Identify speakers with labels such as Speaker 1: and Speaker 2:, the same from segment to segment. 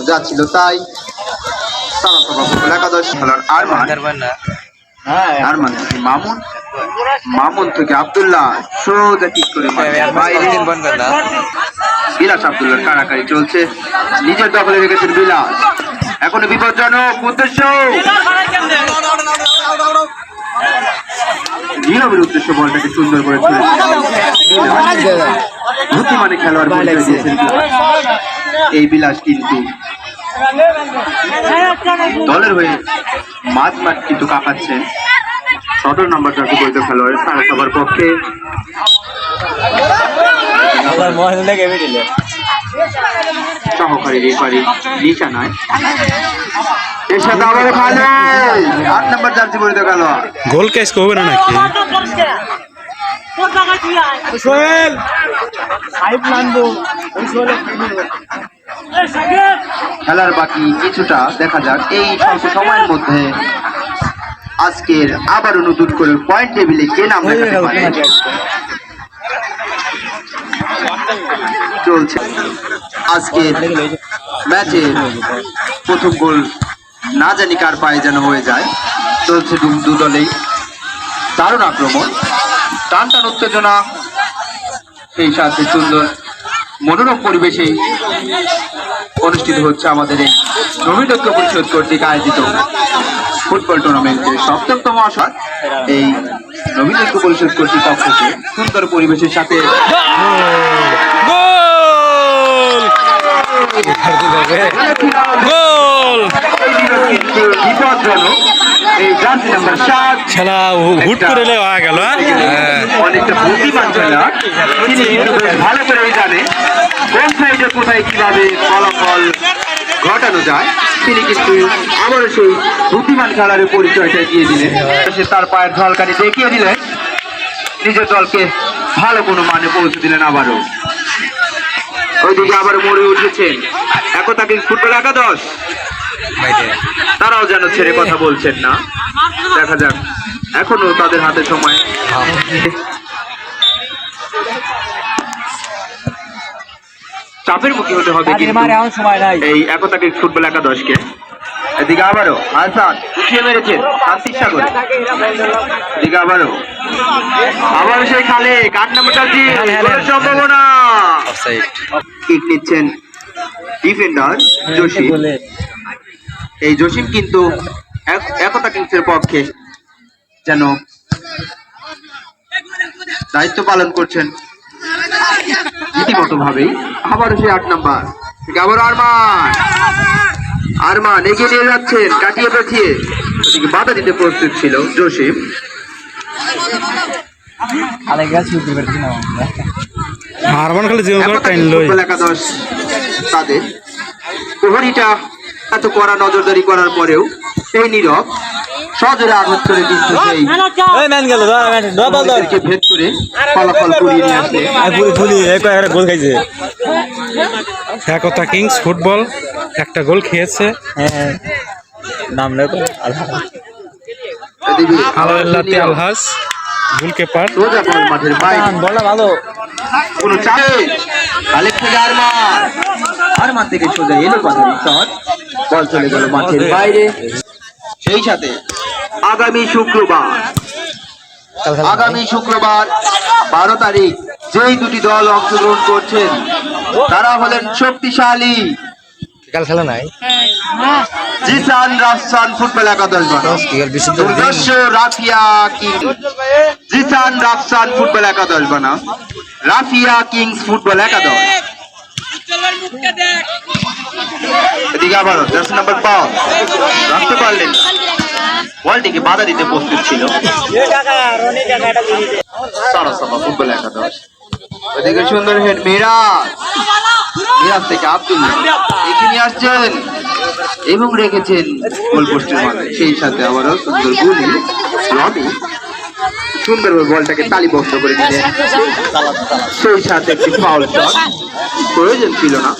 Speaker 1: বল যাচ্ছিল তাই। সারাসভা ফুটবল একাদশ খেলার আরমান। আরমান থেকে মামুন? মামুন থেকে আব্দুল্লাহ? সোজা কিক করে বাইরে। বিলাস আব্দুল্লাহর কারাকারি চলছে। নিজের দখলে রেখেছেন বিলাস। এখনও বিপজ্জনক উদ্দেশ্য। নীরবের উদ্দেশ্য বলটাকে সুন্দর করে বুদ্ধিমানে খেলোয়াড় দিয়েছেন এই বিলাস কিন্তু দলের হয়ে মাঝ মাঠ কিন্তু কাঁপাচ্ছেন সতেরো নম্বর জাতীয় বৈধ খেলোয়াড় সারা সবার পক্ষে। সহকারী রেফারি নিশানায় এর সাথে আবার খালে আট নম্বর জার্সি পরিত খেলোয়াড়।
Speaker 2: গোল ক্যাচ করবে না নাকি?
Speaker 3: সোহেল! সাইড নামবো। সোহেল
Speaker 1: খেলার বাকি কিছুটা দেখা যাক। এই স্বল্প সময়ের মধ্যে আজকের আবারও নতুন করে পয়েন্ট টেবিলে কে নাম চলছে। আজকের ম্যাচে প্রথম গোল না জানি কার পায়ে যেন হয়ে যায়। চলছে দু দলেই। দারুণ আক্রমণ। টান টান উত্তেজনা। সেই সাথে সুন্দর মনোরম পরিবেশে অনুষ্ঠিত হচ্ছে আমাদের এই নবীনক্য পরিষদ কর্তৃক আয়োজিত ফুটবল টুর্নামেন্টের সপ্তমতম আসর। এই নবীনক্য পরিষদ কর্তৃপক্ষকে সুন্দর পরিবেশের সাথে
Speaker 2: গোল! গোল!
Speaker 1: বিপজ্জনক
Speaker 2: খেলা হুট করে গেল হ্যাঁ?
Speaker 1: অনেকটা বুদ্ধিমান তিনি কিন্তু ভালো করেই জানে কোন সাইডে কোথায় কীভাবে ফলাফল ঘটানো যায়। তিনি কিন্তু আবারও সেই বুদ্ধিমান খেলার পরিচয়টা দিয়ে দিলেন। সে তার পায়ের ঢলকানি দেখিয়ে দিলেন। নিজের দলকে ভালো কোনো মানে পৌঁছে দিলেন আবারও। ওইদিকে আবার মরে উঠেছেন। একতা কিংস ফুটবল একাদশ। তারাও যেন ছেড়ে কথা বলছেন না। দেখা যাক। এখনও তাদের হাতে সময়। চাপের মুখে হতে হবে এই একতা কিংস ফুটবল একাদশকে। এদিকে আবারও হাসান উঠিয়ে মেরেছেন শান্তির সাগর এদিকে আবারও। আবারও সেই খালে কাঠ নাম্বারটা সম্ভাবনা। কিক নিচ্ছেন ডিফেন্ডার জসিম এই জসিম কিন্তু এক- একতা কিংসের পক্ষে যেন দায়িত্ব পালন করছেন। রীতিমতো ভাবেই আবারও সেই আট নাম্বার। থেকে আবারও আরমান। আরমান এগিয়ে নিয়ে যাচ্ছেন কাটিয়ে পাঠিয়ে ওদিকে বাধা দিতে প্রস্তুত ছিল জসিম।
Speaker 2: আরমান খালি জীবন
Speaker 1: তাদের। প্রহরীটা এত কড়া নজরদারি করার পরেও সেই নীরব সজোরে আঘাত করে কিন্তু সেই
Speaker 3: গেল
Speaker 1: ভেদ করে ফলাফল কুড়িয়ে নিয়ে
Speaker 3: একটা গোল খাইছে।
Speaker 2: একতা কিংস ফুটবল একটা গোল খেয়েছে।
Speaker 3: হ্যাঁ নাম লেখো
Speaker 1: এদিকে
Speaker 2: আলাল্লাতি আলহাস গোলকিপার
Speaker 1: সোজা বল মাঠের বাইরে।
Speaker 3: বলটা ভালো।
Speaker 1: কোনো চাপে। আলেক থেকে আরমান আরমান থেকে সোজা এলো পাথরের শট। বল চলে গেল মাঠের বাইরে। সেই সাথে আগামী শুক্রবার আগামী শুক্রবার বারো তারিখ যেই দুটি দল অংশগ্রহণ করছেন তারা হলেন শক্তিশালী
Speaker 3: কাল খেলা নাই।
Speaker 1: জিসান রাফসান ফুটবল একাদশ বানা দুর্দর্শ রাফিয়া কিংস জিসান রাফসান ফুটবল একাদশ বানা। রাফিয়া কিংস ফুটবল একাদশ। এদিকে আবারও জার্সি নাম্বার পাও। রাখতে পারলেন। বলটিকে বাধা দিতে প্রস্তুত ছিল। সারাসামা ফুটবল একাদশ। ওদিকে সুন্দর হেড মিরাজ। মিরাজ থেকে আব্দুল্লাহ নিয়ে আসছেন এবং রেখেছেন গোল পোস্টের মাঝে সেই সাথে আবারও সুন্দর গুলি। রবি সুন্দরভাবে বলটাকে তালিবদ্ধ করে দিলেন। সেই সাথে একটি ফাউল প্রয়োজন ছিল না।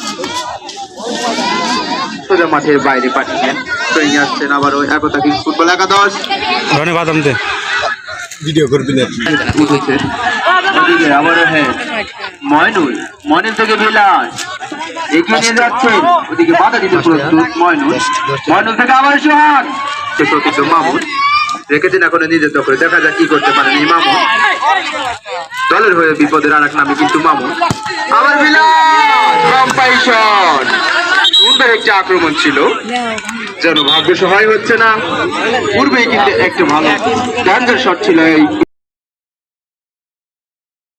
Speaker 1: সোজা মাঠের বাইরে পাঠিয়েছেন। ট্রেনিং আসছেন আবার ওই একতা কিংস ফুটবল একাদশ।
Speaker 2: ধনে বাদাম দে
Speaker 3: ভিডিও করবি না
Speaker 1: উঠেছে ওদিকে আবারও হ্যাঁ ময়নুল ময়নুল থেকে বিলাস। এগিয়ে নিয়ে যাচ্ছেন। ওদিকে বাধা দিতে প্রস্তুত ময়নুল। ময়নুল থেকে আবার সোহাগ। সে কিন্তু মামুন। রেখেছেন এখন নিজের দখলে। দেখা যাক কি করতে পারেন এই মামুন। দলের হয়ে বিপদের আর এক নামে কিন্তু মামুন। আবার বিলাস কম্পাইশন একটি আক্রমণ ছিল। যেন ভাগ্য সহায় হচ্ছে না। পূর্বেই কিন্তু একটা ভালো ডান্ডার শট ছিল এই